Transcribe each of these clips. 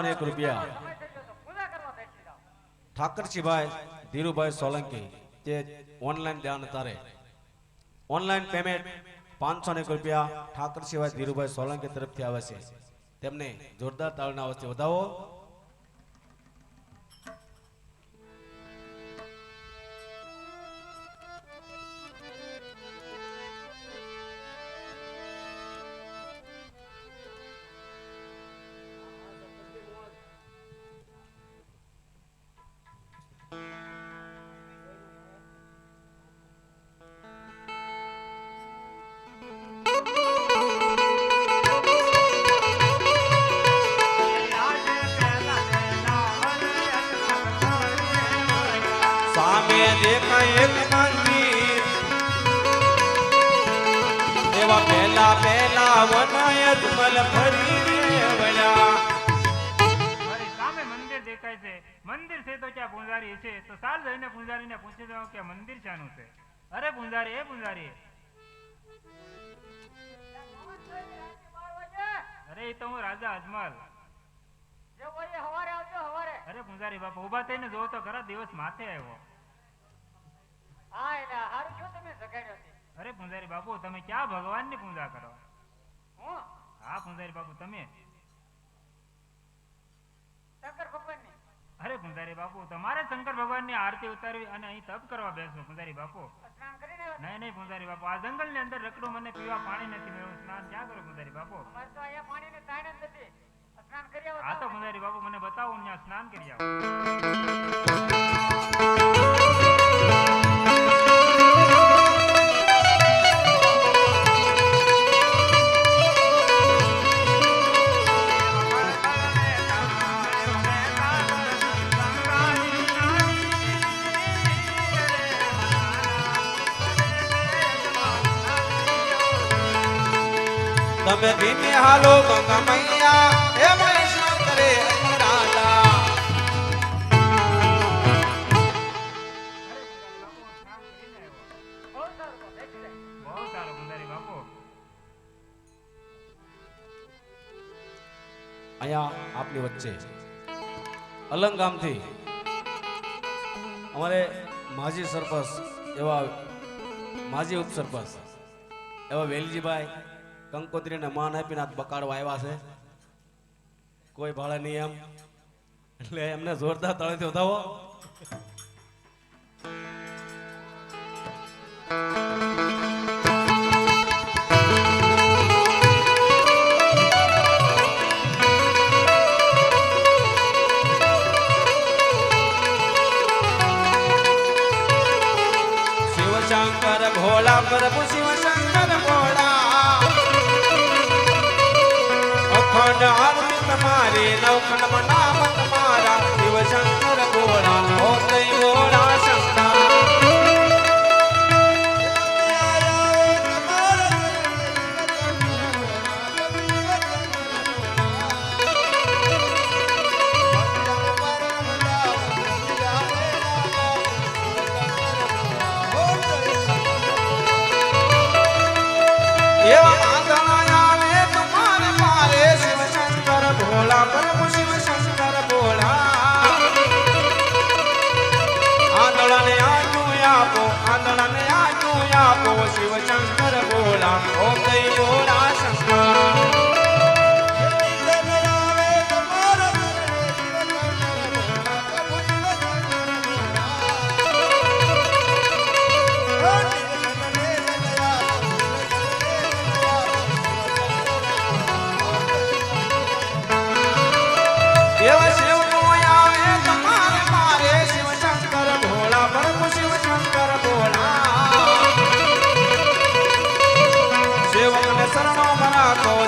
પાંચસો એક રૂપિયા. ઠાકરજીભાઈ ધીરુભાઈ સોલંકી, જે ઓનલાઈન ધ્યાન તારે. ઓનલાઈન પેમેન્ટ પાંચસો એક રૂપિયા ઠાકરજીભાઈ ધીરુભાઈ સોલંકી તરફથી આવે છે. તેમને જોરદાર તાળના અવસ્થે વધાવો. દેખાય છે. મંદિર છે તો ક્યાં પૂંજારી છે? તો સાલ જઈને પૂંજારીને પૂછી દઉં કે મંદિર શાનું છે. અરે, પૂંજારી, એ પૂંજારી. અરે, એ તો હું રાજા અજમલ. અરે, પૂંજારી બાપા ઊભા થઈને જોવો તો ખરા, દિવસ માથે આવ્યો. અરે, પૂંજારી બાપુ, તમે ક્યાં ભગવાનની પૂજા કરો? હા? પૂંજારી બાપુ તમે? અરે પૂંજારી બાપુ તમારે શંકર ભગવાનની આરતી ઉતારવી અને અહીં તપ કરવા બેસો પૂંજારી બાપુ. નહીં નહીં પૂંજારી બાપુ આ જંગલની અંદર રખડું મને પીવા પાણી નથી મેળવું સ્નાન ક્યાં કરું પૂંજારી બાપુ? હા તો પૂંજારી બાપુ મને બતાવો ત્યાં સ્નાન કરી આવું. તમે ધીમે હાલો ગંગા મૈયા હે વૈષ્ણવ કરે અહીંયા આપની વચ્ચે અલંગ ગામથી અમારે માજી સરપંચ એવા, માજી ઉપસરપંચ એવા વેલજીભાઈ કંકોત્રીને માન આપીને બકાડવા આવ્યા છે. કોઈ ભાડે નહીં એમ. એટલે એમને જોરદાર તળેથી વધાવો.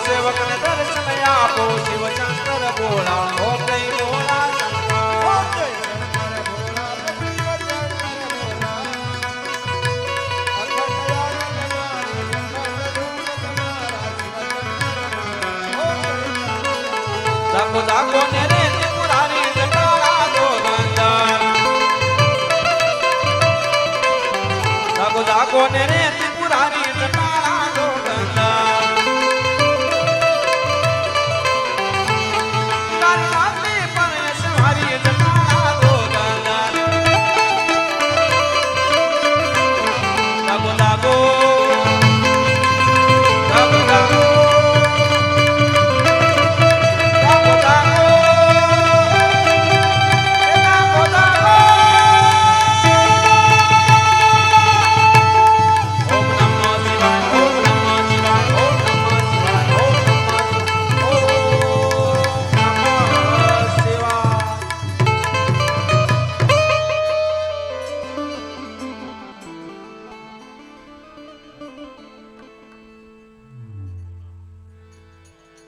સેવકને દર્શન આપો શિવ શંકર ભોળા ઓ કઈ શંકર જાગો જાગો ને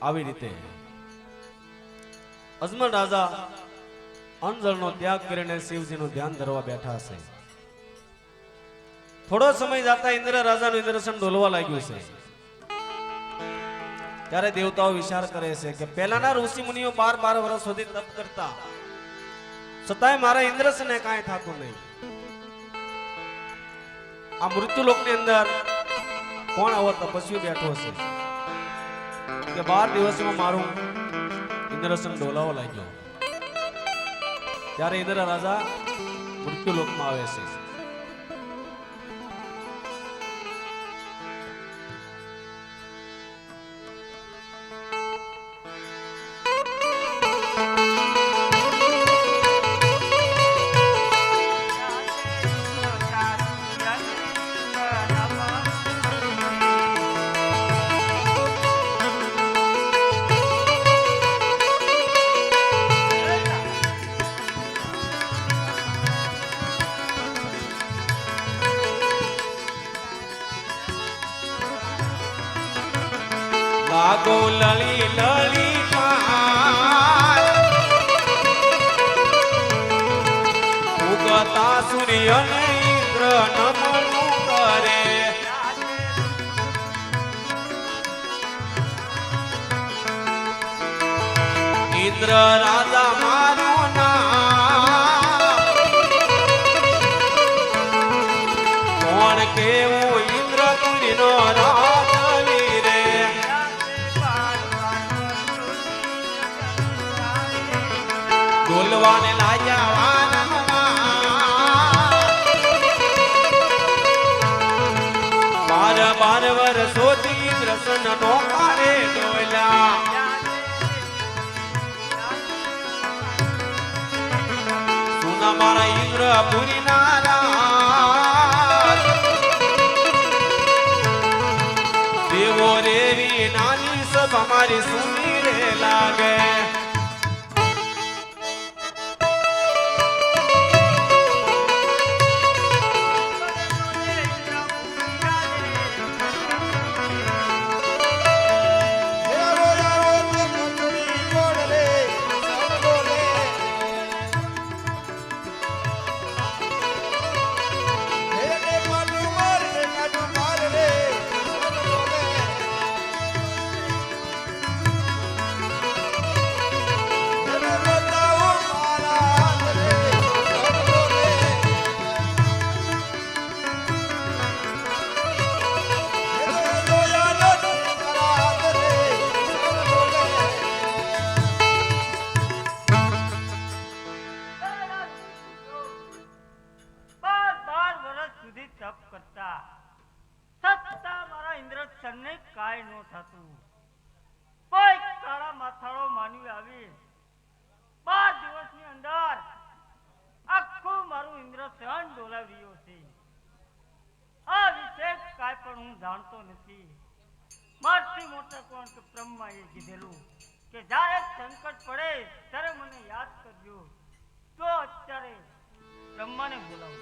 આવી રીતે. અજમલ રાજા અંજળનો ત્યાગ કરીને શિવજીનું ધ્યાન ધરવા બેઠા છે થોડો સમય જતા ઇન્દ્ર રાજાનું ઇન્દ્રસન ડોલવા લાગ્યું છે. ત્યારે દેવતાઓ વિચાર કરે છે કે પહેલાના ઋષિ મુનિઓ બાર બાર વર્ષ સુધી તપ કરતા. છતાંય મારા ઇન્દ્રસને કાંઈ થતું નહીં. આ મૃત્યુલોકની અંદર કોણ આવો તપસ્વી બેઠો છે કે બાર દિવસમાં મારું ઇન્દ્રસન ડોલાવો લાગ્યો. ત્યારે ઇન્દ્ર રાજા મૃત્યુલોકમાં આવે છે. કેવું ઇન્દ્ર તુરીનો રાધવી રે ડોલવાને લાગ્યા. બાર બાર વર્ષોથી ઇન્દ્રસન નો ડોલ્યા મારા ઇન્દ્ર પુરી મારી સુની રે લાગે. સંકટ પડે ત્યારે મને યાદ કરજો. તો અત્યારે બ્રહ્માને બોલાવો.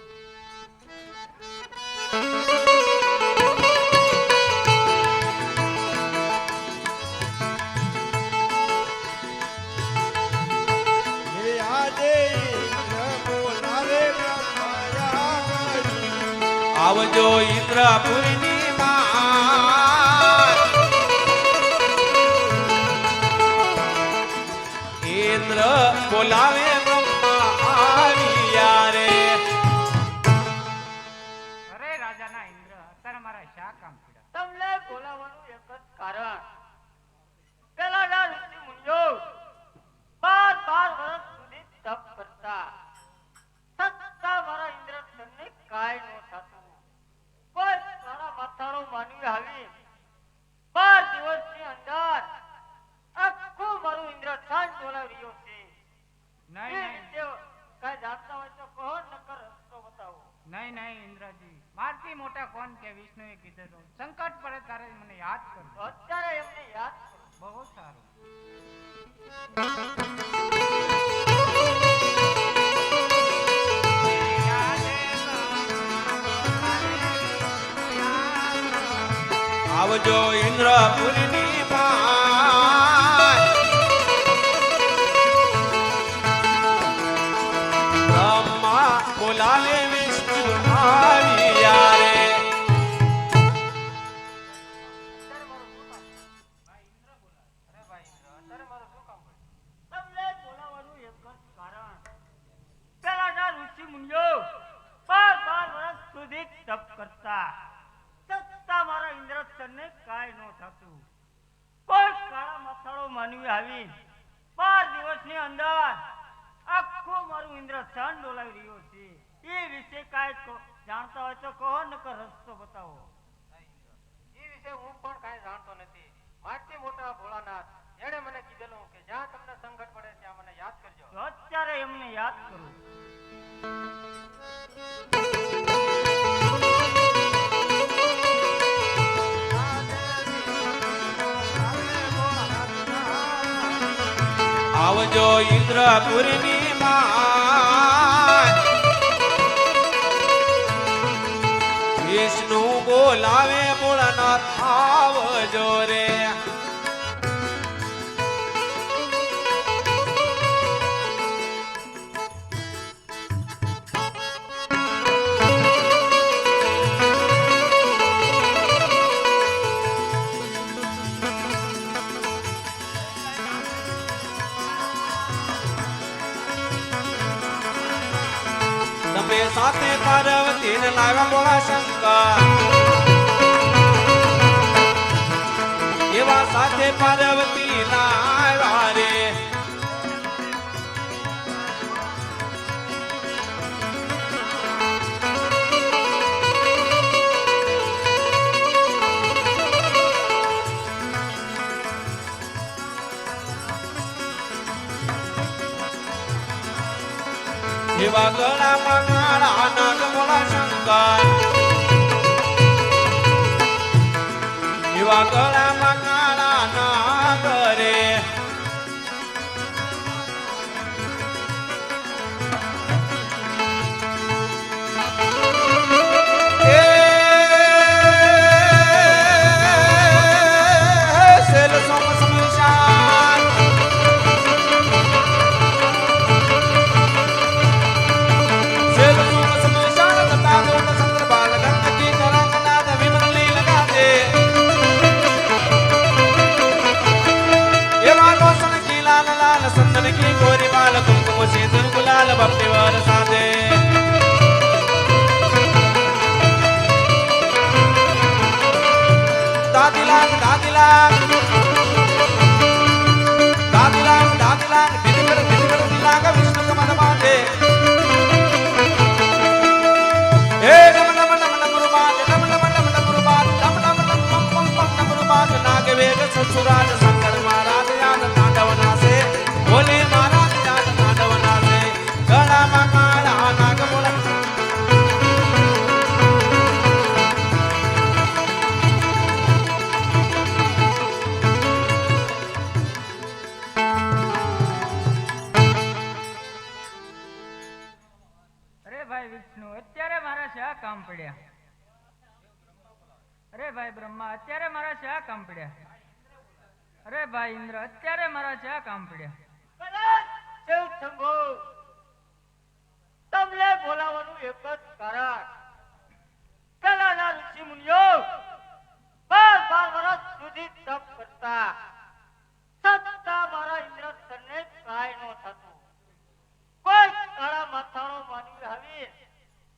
આવજો ઇન્દ્રપુરની બોલાવે બ્રહ્મા આવ્યા રે અરે રાજાના ઇન્દ્ર અત્યારે મારા શા કામ પીડા? તમને બોલાવવાનું એક જ કારણ. પેલાના ઋષિ મુનિઓ બાર બાર વર્ષ સુધી તપ કરતા. છતાં મારા ઇન્દ્રસનને કાંઈ નો થતું. કોઈ કાળા માથાળો માનવી આવી. બાર દિવસની અંદર આખું મારું ઇન્દ્રસન ડોલાવી રહ્યો છે એ નહીં નહીં. રીતે કાંઈ જાણતા હોય તો કહો નકર રસ્તો બતાવો. નહીં નહીં ઇન્દ્રજી. મારથી મોટા કોણ કે વિષ્ણુએ કીધેલું? સંકટ પડે ત્યારે મને યાદ કરો. અત્યારે એમને યાદ કરો. બહુ સારું. આવજો ઇન્દ્રપુરની કાંઈ ન થતું. કોઈ કાળા મથાળો માનવી આવી. બાર દિવસની અંદર આખો મારું ઇન્દ્રસ્થાન ડોલાવી રહ્યો છે. એ વિશે કાંઈ જાણતા હોય તો કહો ન નકર રસ્તો બતાવો. એ વિશે હું પણ કાંઈ જાણતો નથી. મારથી મોટા ભોળાનાથ એને મને કીધેલું કે જ્યાં તમને સંકટ પડે ત્યાં મને યાદ કરજો. અત્યારે એમને યાદ કરું. આવજો ઇન્દ્રપુરની વિષ્ણુ બોલાવે ભોળાનાથ આવજો રે ને લાવ્યા બોલા Shankar You walk all out. bailar. ભાઈ વિષ્ણુ, અત્યારે મારા શા કામ પડ્યા? અરે ભાઈ બ્રહ્મા, અત્યારે મારા શા કામ પડ્યા? અરે ભાઈ ઇન્દ્ર, અત્યારે મારા શા કામ પડ્યા? તમને બોલાવવાનું એક જ કારણ. પેલાના ઋષિ મુનિઓ બાર બાર વર્ષ સુધી તપ કરતા. છતાં મારા ઇન્દ્રસ્તરને કાંઈ ન થતું. કાળા માથાનો માનવી આવી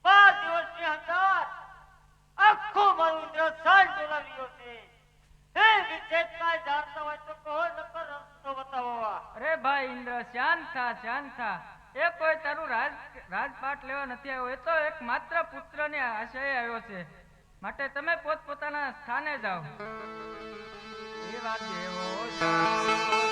બાર દિવસની અંદર આખો મારું ઇન્દ્રસ્થાન ડોલાવ્યો છે. એ વિશે જાણતા હોય તો કહો નકર રસ્તો બતાવો. અરે ભાઈ ઇન્દ્ર શાંત થા શાંત થા. એ કોઈ તારું રાજ રાજપાટ લેવા નથી આવ્યો. એ તો એક માત્ર પુત્રની આશય આવ્યો છે. માટે તમે પોતપોતાના સ્થાને જાઓ. એ વાત જાઓ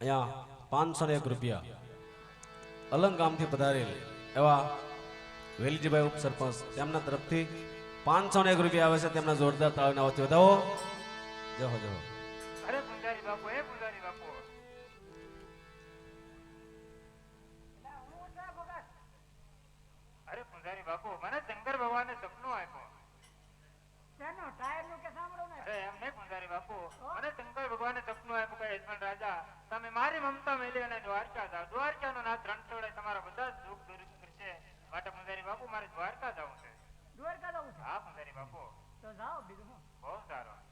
અહીંયા પાંચસો ને એક રૂપિયા અલંગ ગામથી પધારેલ એવા વેલજીભાઈ ઉપસરપંચ તેમના તરફથી પાંચસો ને એક રૂપિયા આવે છે. તેમના જોરદાર તાળીના અવાજથી વધાવો. જહો જહો અરે પૂજારી બાપુ હે પૂજારી બાપુ. અરે પૂજારી બાપુ મને શંકર ભગવાને સપનું આપ્યું. અરે એમ નહીં પૂજારી બાપુ. મને શંકર ભગવાને સપનું આપ્યું કે યજમાન રાજા તમે મારી મમતા મેલી અને દ્વારકા જાઓ. દ્વારકાનો નાથ રણછોડે તમારા બધા નહીં બાપુ મારે દ્વારકા જવું છે. દ્વારકા જવું છે? હા સુંદરી બાપુ. તો જાઓ બીજું બહુ સારું.